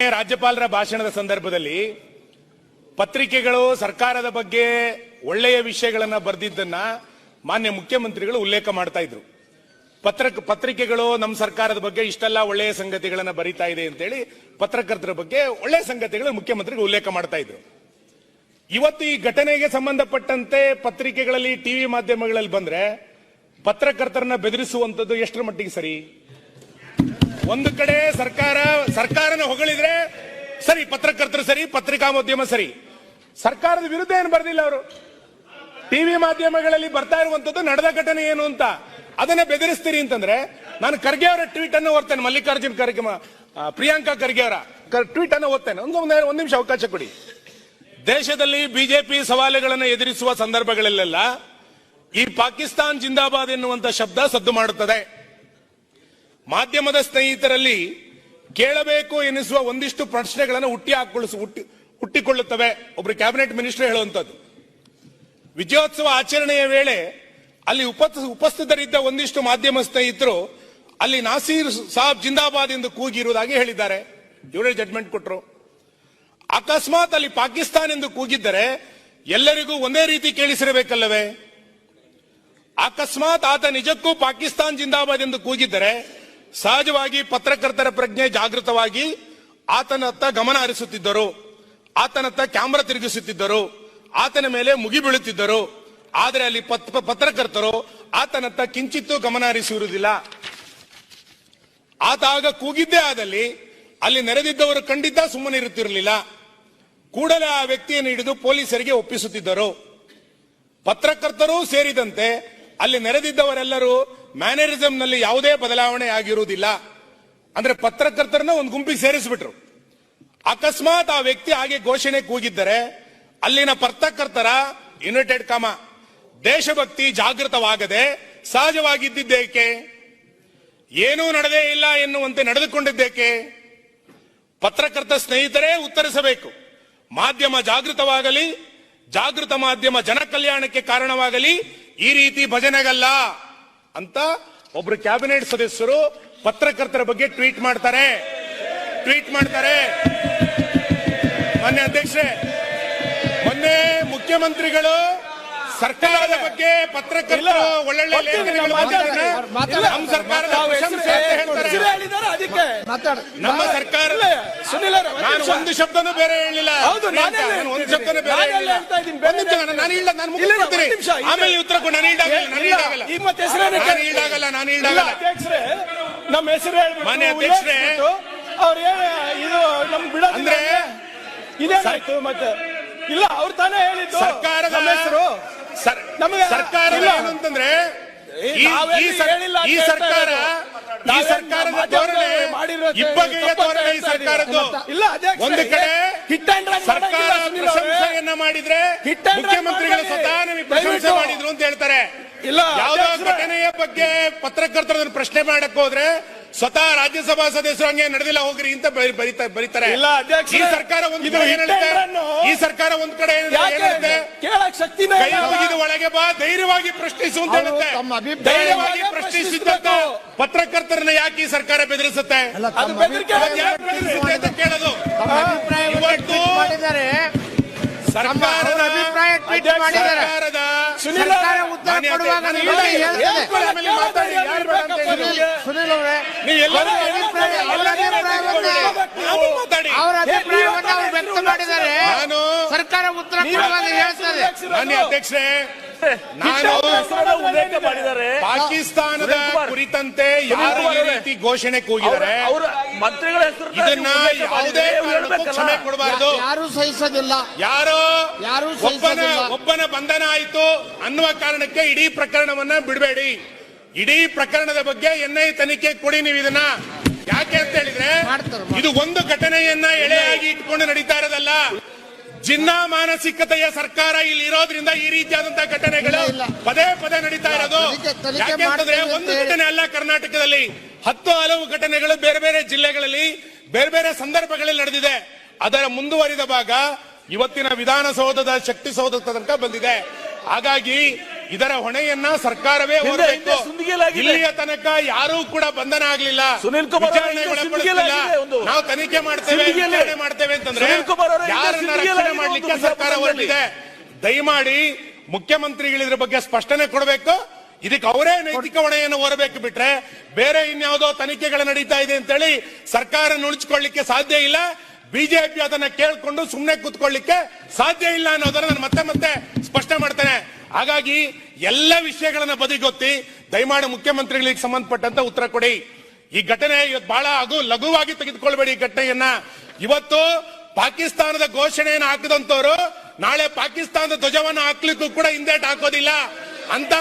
ರಾಜ್ಯಪಾಲರ ಭಾಷಣದ ಸಂದರ್ಭದಲ್ಲಿ ಪತ್ರಿಕೆಗಳು ಸರ್ಕಾರದ ಬಗ್ಗೆ ಒಳ್ಳೆಯ ವಿಷಯಗಳನ್ನ ಬರೆದಿದ್ದನ್ನ ಮಾನ್ಯ ಮುಖ್ಯಮಂತ್ರಿಗಳು ಉಲ್ಲೇಖ ಮಾಡ್ತಾ ಇದ್ರು. ಪತ್ರ ಪತ್ರಿಕೆಗಳು ನಮ್ಮ ಸರ್ಕಾರದ ಬಗ್ಗೆ ಇಷ್ಟೆಲ್ಲ ಒಳ್ಳೆಯ ಸಂಗತಿಗಳನ್ನ ಬರಿತಾ ಇದೆ ಅಂತೇಳಿ ಪತ್ರಕರ್ತರ ಬಗ್ಗೆ ಒಳ್ಳೆಯ ಸಂಗತಿಗಳು ಮುಖ್ಯಮಂತ್ರಿಗೆ ಉಲ್ಲೇಖ ಮಾಡ್ತಾ ಇದ್ರು. ಇವತ್ತು ಈ ಘಟನೆಗೆ ಸಂಬಂಧಪಟ್ಟಂತೆ ಪತ್ರಿಕೆಗಳಲ್ಲಿ ಟಿವಿ ಮಾಧ್ಯಮಗಳಲ್ಲಿ ಬಂದ್ರೆ ಪತ್ರಕರ್ತರನ್ನ ಬೆದರಿಸುವಂತದ್ದು ಎಷ್ಟರ ಮಟ್ಟಿಗೆ ಸರಿ? ಒಂದು ಕಡೆ ಸರ್ಕಾರ, ಸರ್ಕಾರನ ಹೊಗಳಿದ್ರೆ ಸರಿ, ಪತ್ರಕರ್ತರು ಸರಿ ಪತ್ರಿಕಾಮೋದ್ಯಮ ಸರಿ. ಸರ್ಕಾರದ ವಿರುದ್ಧ ಏನು ಬರ್ದಿಲ್ಲ ಅವರು? ಟಿವಿ ಮಾಧ್ಯಮಗಳಲ್ಲಿ ಬರ್ತಾ ಇರುವಂತದ್ದು ನಡೆದ ಘಟನೆ ಏನು ಅಂತ. ಅದನ್ನ ಬೆದರಿಸ್ತೀರಿ ಅಂತಂದ್ರೆ, ನಾನು ಖರ್ಗೆ ಅವರ ಟ್ವೀಟ್ ಅನ್ನು ಓದ್ತೇನೆ, ಮಲ್ಲಿಕಾರ್ಜುನ್ ಖರ್ಗೆ ಪ್ರಿಯಾಂಕಾ ಖರ್ಗೆ ಅವರ ಟ್ವೀಟ್ ಅನ್ನು ಓದ್ತೇನೆ. ಒಂದು ಒಂದು ನಿಮಿಷ ಅವಕಾಶ ಕೊಡಿ. ದೇಶದಲ್ಲಿ ಬಿಜೆಪಿ ಸವಾಲುಗಳನ್ನು ಎದುರಿಸುವ ಸಂದರ್ಭಗಳಲ್ಲೆಲ್ಲ ಈ ಪಾಕಿಸ್ತಾನ್ ಜಿಂದಾಬಾದ್ ಎನ್ನುವಂತ ಶಬ್ದ ಸದ್ದು ಮಾಡುತ್ತದೆ. ಮಾಧ್ಯಮದ ಸ್ನೇಹಿತರಲ್ಲಿ ಕೇಳಬೇಕು ಎನಿಸುವ ಒಂದಿಷ್ಟು ಪ್ರಶ್ನೆಗಳನ್ನು ಹುಟ್ಟಿ ಹಾಕೊಳ್ಳಿಸಿ ಹುಟ್ಟಿ ಹುಟ್ಟಿಕೊಳ್ಳುತ್ತವೆ. ಒಬ್ರು ಕ್ಯಾಬಿನೆಟ್ ಮಿನಿಸ್ಟರ್ ಹೇಳುವಂತದ್ದು ವಿಜಯೋತ್ಸವ ಆಚರಣೆಯ ವೇಳೆ ಅಲ್ಲಿ ಉಪ ಉಪಸ್ಥಿತರಿದ್ದ ಒಂದಿಷ್ಟು ಮಾಧ್ಯಮ ಸ್ನೇಹಿತರು ಅಲ್ಲಿ ನಾಸೀರ್ ಸಾಬ್ ಜಿಂದಾಬಾದ್ ಎಂದು ಕೂಗಿರುವುದಾಗಿ ಹೇಳಿದ್ದಾರೆ. ಇವರೇ ಜಡ್ಮೆಂಟ್ ಕೊಟ್ಟರು ಅಕಸ್ಮಾತ್ ಅಲ್ಲಿ ಪಾಕಿಸ್ತಾನ್ ಎಂದು ಕೂಗಿದ್ದರೆ ಎಲ್ಲರಿಗೂ ಒಂದೇ ರೀತಿ ಕೇಳಿಸಿರಬೇಕಲ್ಲವೇ? ಅಕಸ್ಮಾತ್ ಆತ ನಿಜಕ್ಕೂ ಪಾಕಿಸ್ತಾನ್ ಜಿಂದಾಬಾದ್ ಎಂದು ಕೂಗಿದ್ದರೆ ಸಹಜವಾಗಿ ಪತ್ರಕರ್ತರ ಪ್ರಜ್ಞೆ ಜಾಗೃತವಾಗಿ ಆತನತ್ತ ಗಮನ ಹರಿಸುತ್ತಿದ್ದರು. ಆತನತ್ತ ಕ್ಯಾಮ್ರಾ ತಿರುಗಿಸುತ್ತಿದ್ದರು. ಆತನ ಮೇಲೆ ಮುಗಿ ಬೀಳುತ್ತಿದ್ದರು. ಆದರೆ ಅಲ್ಲಿ ಪತ್- ಪತ್ರಕರ್ತರು ಆತನತ್ತ ಕಿಂಚಿತ್ತೂ ಗಮನ ಹರಿಸಿರುವುದಿಲ್ಲ. ಆತ ಆಗ ಕೂಗಿದ್ದೇ ಆದಲ್ಲಿ ಅಲ್ಲಿ ನೆರೆದಿದ್ದವರು ಖಂಡಿತ ಸುಮ್ಮನೆ ಇರುತ್ತಿರಲಿಲ್ಲ. ಕೂಡಲೇ ಆ ವ್ಯಕ್ತಿಯನ್ನು ಹಿಡಿದು ಪೊಲೀಸರಿಗೆ ಒಪ್ಪಿಸುತ್ತಿದ್ದರು. ಪತ್ರಕರ್ತರು ಸೇರಿದಂತೆ ಅಲ್ಲಿ ನೆರೆದಿದ್ದವರೆಲ್ಲರೂ ಮ್ಯಾನರಿಸಂ ನಲ್ಲಿ ಯಾವುದೇ ಬದಲಾವಣೆ ಆಗಿರುವುದಿಲ್ಲ. ಅಂದ್ರೆ ಪತ್ರಕರ್ತರನ್ನ ಒಂದು ಗುಂಪಿಗೆ ಸೇರಿಸ್ಬಿಟ್ರು. ಅಕಸ್ಮಾತ್ ಆ ವ್ಯಕ್ತಿ ಹಾಗೆ ಘೋಷಣೆ ಕೂಗಿದ್ದರೆ ಅಲ್ಲಿನ ಪತ್ರಕರ್ತರ ಯುನೈಟೆಡ್ ಕಮ ದೇಶಭಕ್ತಿ ಜಾಗೃತವಾಗದೆ ಸಹಜವಾಗಿದ್ದೇಕೆ ಏನೂ ನಡೆದೇ ಇಲ್ಲ ಎನ್ನುವಂತೆ ನಡೆದುಕೊಂಡಿದ್ದೇಕೆ? ಪತ್ರಕರ್ತ ಸ್ನೇಹಿತರೇ ಉತ್ತರಿಸಬೇಕು. ಮಾಧ್ಯಮ ಜಾಗೃತವಾಗಲಿ, ಜಾಗೃತ ಮಾಧ್ಯಮ ಜನ ಕಲ್ಯಾಣಕ್ಕೆ ಕಾರಣವಾಗಲಿ ಈ ರೀತಿ ಭಜನೆಗಲ್ಲ ಅಂತ ಒಬ್ರು ಕ್ಯಾಬಿನೆಟ್ ಸದಸ್ಯರು ಪತ್ರಕರ್ತರ ಬಗ್ಗೆ ಟ್ವೀಟ್ ಮಾಡ್ತಾರೆ. ಟ್ವೀಟ್ ಮಾಡ್ತಾರೆ. ಮೊನ್ನೆ ಅಧ್ಯಕ್ಷೆ ಮೊನ್ನೆ ಮುಖ್ಯಮಂತ್ರಿಗಳು ಸರ್ಕಾರದ ಬಗ್ಗೆ ಪತ್ರಕರ್ತರು ಒಳ್ಳೊಳ್ಳೆ ಲೇಖನಗಳು. ನಮ್ಮ ಸರ್ಕಾರದ ಪ್ರಶಂಸೆ ಹೇಳ್ತಾರೆ. ನಮ್ಮ ಸರ್ಕಾರ ಸುನಿಲ್ ನಾನು ಒಂದು ಶಬ್ದನೂ ಬೇರೆ ಹೇಳಿಲ್ಲ ಹೌದು, ನಾನೇ ನಾನು ಒಂದು ಶಬ್ದನೂ ಬೇರೆ ಹೇಳಿಲ್ಲ ಹೇಳ್ತಾ ಇದ್ದೀನಿ, ಬೇರೆ ನಾನು ಇಲ್ಲ ನಾನು. ಆಮೇಲೆ ಉತ್ತರ ಕೊಡು. ನಾನು ಈಡಾಗಲ್ಲ ನಾನು ಇಲ್ಲ, ಈಡಾಗಲ್ಲ. ಈಗ ಮತ್ತೆ ಹೆಸರೇನು ನಾನು ಈಡಾಗಲ್ಲ ನಾನು ಇಲ್ಲ, ಈಡಾಗಲ್ಲ. ಅಧ್ಯಕ್ಷರೇ ನಮ್ಮ ಹೆಸರು ಹೇಳ್ಬಿಟ್ಟು ಮಾನ್ಯ ಅಧ್ಯಕ್ಷರೇ, ಉಲ್ಲೇಖಿಸ್ಬಿಟ್ಟು ಅವ್ರು ಏನ್ ಇದು ನಮ್ ಅಂದ್ರೆ ಇದೇನಾಯ್ತು ಮತ್ತೆ? ಇಲ್ಲ ಅವ್ರು ತಾನೇ ಹೇಳಿದ್ದು ಸರ್ಕಾರದ ಹೆಸರು. ಸರ್- ನಮಗೆ- ಸರ್ಕಾರ ಅಂತಂದ್ರೆ ಈ- ಸರ್ಕಾರ. ಈ ಸರ್ಕಾರದ ಧೋರಣೆ ಇಬ್ಬಗೆಯ ಧೋರಣೆ ಈ ಸರ್ಕಾರದ್ದು. ಇಲ್ಲ ಅಧ್ಯಕ್ಷರೇ, ಒಂದು ಕಡೆ ಸರ್ಕಾರ ಪ್ರಶಂಸೆಯನ್ನ ಮಾಡಿದ್ರೆ ಮುಖ್ಯಮಂತ್ರಿಗಳ ಸ್ವತಃ ನಮಗೆ ಪ್ರಶಂಸೆ ಮಾಡಿದ್ರು ಅಂತ ಹೇಳ್ತಾರೆ. ಇಲ್ಲ, ಯಾವುದೋ. ಘಟನೆಯ ಬಗ್ಗೆ ಪತ್ರಕರ್ತರ ಪ್ರಶ್ನೆ ಮಾಡಕ್ ಹೋದ್ರೆ ಸ್ವತಃ ರಾಜ್ಯಸಭಾ ಸದಸ್ಯರು ಹಂಗೆ ನಡೆದಿಲ್ಲ ಹೋಗ್ರಿ ಅಂತ ಬರಿ- ಬರೀತಾರೆ. ಇಲ್ಲ, ಅಧ್ಯಕ್ಷರೇ. ಈ ಸರ್ಕಾರ ಒಂದು ಈ ಸರ್ಕಾರ ಒಂದ್ ಕಡೆ ಕೈ. ಮುಗಿದು ಒಳಗೆ ಬಾ ಧೈರ್ಯವಾಗಿ ಪ್ರಶ್ನಿಸು ಅಂತ ಹೇಳುತ್ತೆ. ತಮ್ಮ ಧೈರ್ಯವಾಗಿ ಪ್ರಶ್ನಿಸಿದ್ದಂತ ಪತ್ರಕರ್ತರನ್ನ ಯಾಕೆ ಈ ಸರ್ಕಾರ ಬೆದರಿಸುತ್ತೆ? ಅದು ಬೆದರಿಕೆ ಯಾಕೆ ಬೆದರಿಸುತ್ತೆ ಅಂತ ಕೇಳೋದು? ಇವತ್ತು ಅವ್ರ ಅಭಿಪ್ರಾಯ ಟ್ವೀಟ್ ಮಾಡಿದ್ದಾರೆ. ಸರ್ಕಾರದ ಸುನೀಲ್ ಸರ್ಕಾರ ಉತ್ತರ ಕೊಡುವಾಗ ಸುನಿಲ್? ಅವರೇ. ಅವ್ರ ಅಭಿಪ್ರಾಯ ಅವರ ಅಭಿಪ್ರಾಯವನ್ನ ಮಾತಾಡಿ ಅವರ ಅಭಿಪ್ರಾಯವನ್ನ ಅವರು ವ್ಯಕ್ತ ಮಾಡಿದ್ದಾರೆ ಸರ್ಕಾರ ಉತ್ತರ ಕೊಡುವಾಗ ಹೇಳ್ತದೆ. ಮಾನ್ಯ ಅಧ್ಯಕ್ಷರೇ ನಾನು ಉಲ್ಲೇಖ ಮಾಡಿದ್ದಾರೆ ಪಾಕಿಸ್ತಾನದ ಕುರಿತಂತೆ ಯಾರು ಈ ರೀತಿ ಘೋಷಣೆ ಕೂಗಿದ್ದಾರೆ? ಅವರ ಮಂತ್ರಿಗಳ ಹೆಸರು ಇದನ್ನ ಯಾವುದೇ ಕಾರಣಕ್ಕೂ ಕ್ಷಮೆ ಕೊಡಬಾರದು. ಯಾರು ಸಹಿಸೋದಿಲ್ಲ. ಯಾರೋ ಯಾರು ಒಬ್ಬನ ಸಹಿಸೋದಿಲ್ಲ. ಒಬ್ಬನ ಬಂಧನ ಆಯಿತು ಅನ್ನುವ ಕಾರಣಕ್ಕೆ ಇಡೀ ಪ್ರಕರಣವನ್ನ ಬಿಡಬೇಡಿ. ಇಡೀ ಪ್ರಕರಣದ ಬಗ್ಗೆ ಎನ್ಐ ತನಿಖೆ ಕೊಡಿ ನೀವು ಇದನ್ನ. ಯಾಕೆ ಅಂತ ಹೇಳಿದ್ರೆ. ಇದು ಒಂದು ಘಟನೆಯನ್ನ ಎಳೆಯಾಗಿ ಇಟ್ಕೊಂಡು ನಡೀತಾ ಇರೋದಲ್ಲ. ಜಿನ್ನಾ ಮಾನಸಿಕತೆಯ ಸರ್ಕಾರ ಇಲ್ಲಿ ಇರೋದ್ರಿಂದ ಈ ರೀತಿಯಾದಂತಹ ಘಟನೆಗಳು. ಪದೇ ಪದೇ ನಡೀತಾ ಇರೋದು. ತನಿಖೆ- ತನಿಖೆ ಯಾಕೆ ಅಂತಂದ್ರೆ ಒಂದು ಘಟನೆ ಅಲ್ಲ ಕರ್ನಾಟಕದಲ್ಲಿ. ಹತ್ತು ಹಲವು ಘಟನೆಗಳು ಬೇರೆ ಬೇರೆ ಜಿಲ್ಲೆಗಳಲ್ಲಿ ಬೇರೆ ಬೇರೆ ಸಂದರ್ಭಗಳಲ್ಲಿ ನಡೆದಿದೆ. ಅದರ ಮುಂದುವರಿದ ಭಾಗ ಇವತ್ತಿನ ವಿಧಾನಸೌಧದ ಶಕ್ತಿ ಸೌಧದ ತನಕ ಬಂದಿದೆ. ಹಾಗಾಗಿ ಇದರ ಹೊಣೆಯನ್ನ ಸರ್ಕಾರವೇ. ಇಲ್ಲಿಯ ತನಕ ಯಾರೂ ಕೂಡ ಬಂಧನ ಆಗ್ಲಿಲ್ಲ ಸುನೀಲ್ ಕುಮಾರ್. ನಾವು ತನಿಖೆ ಮಾಡ್ತೇವೆ ವಿಚಾರಣೆ ಮಾಡ್ತೇವೆ ಅಂತಂದ್ರೆ ಯಾರನ್ನ ರಕ್ಷಣೆ ಮಾಡ್ಲಿಕ್ಕೆ ಸರ್ಕಾರ. ಹೊರಟಿದೆ ದಯಮಾಡಿ ಮುಖ್ಯಮಂತ್ರಿಗಳು ಇದ್ರ ಬಗ್ಗೆ ಸ್ಪಷ್ಟನೆ ಕೊಡಬೇಕು ಇದಕ್ಕೆ ಅವರೇ ನೈತಿಕ ಹೊಣೆಯನ್ನು ಹೊರಬೇಕು ಬಿಟ್ರೆ ಬೇರೆ ಇನ್ಯಾವುದೋ ತನಿಖೆಗಳು ನಡೀತಾ ಇದೆ ಅಂತೇಳಿ ಸರ್ಕಾರ ನುಣುಚಿಕೊಳ್ಳಿಕ್ಕೆ ಸಾಧ್ಯ ಇಲ್ಲ ಬಿಜೆಪಿ ಅದನ್ನ ಕೇಳಿಕೊಂಡು ಸುಮ್ಮನೆ ಕೂತ್ಕೊಳ್ಳಿಕ್ಕೆ ಸಾಧ್ಯ ಇಲ್ಲ ಅನ್ನೋದನ್ನ ನಾನು ಮತ್ತೆ ಮತ್ತೆ ಸ್ಪಷ್ಟ ಮಾಡ್ತೇನೆ. ಹಾಗಾಗಿ ಎಲ್ಲ ವಿಷಯಗಳನ್ನ ಬದಿಗೊತ್ತಿ, ದಯಮಾಡಿ ಮುಖ್ಯಮಂತ್ರಿಗಳಿಗೆ ಸಂಬಂಧಪಟ್ಟಂತ ಉತ್ತರ ಕೊಡಿ. ಈ ಘಟನೆ ಇವತ್ತು ಬಹಳ ಅಗು ಲಘುವಾಗಿ ತೆಗೆದುಕೊಳ್ಬೇಡಿ ಈ ಘಟನೆಯನ್ನ. ಇವತ್ತು ಪಾಕಿಸ್ತಾನದ ಘೋಷಣೆಯನ್ನು ಹಾಕಿದಂತವರು ನಾಳೆ ಪಾಕಿಸ್ತಾನದ ಧ್ವಜವನ್ನು ಹಾಕ್ಲಿಕ್ಕೂ ಕೂಡ ಹಿಂದೇಟ್ ಹಾಕೋದಿಲ್ಲ. ಅಂತ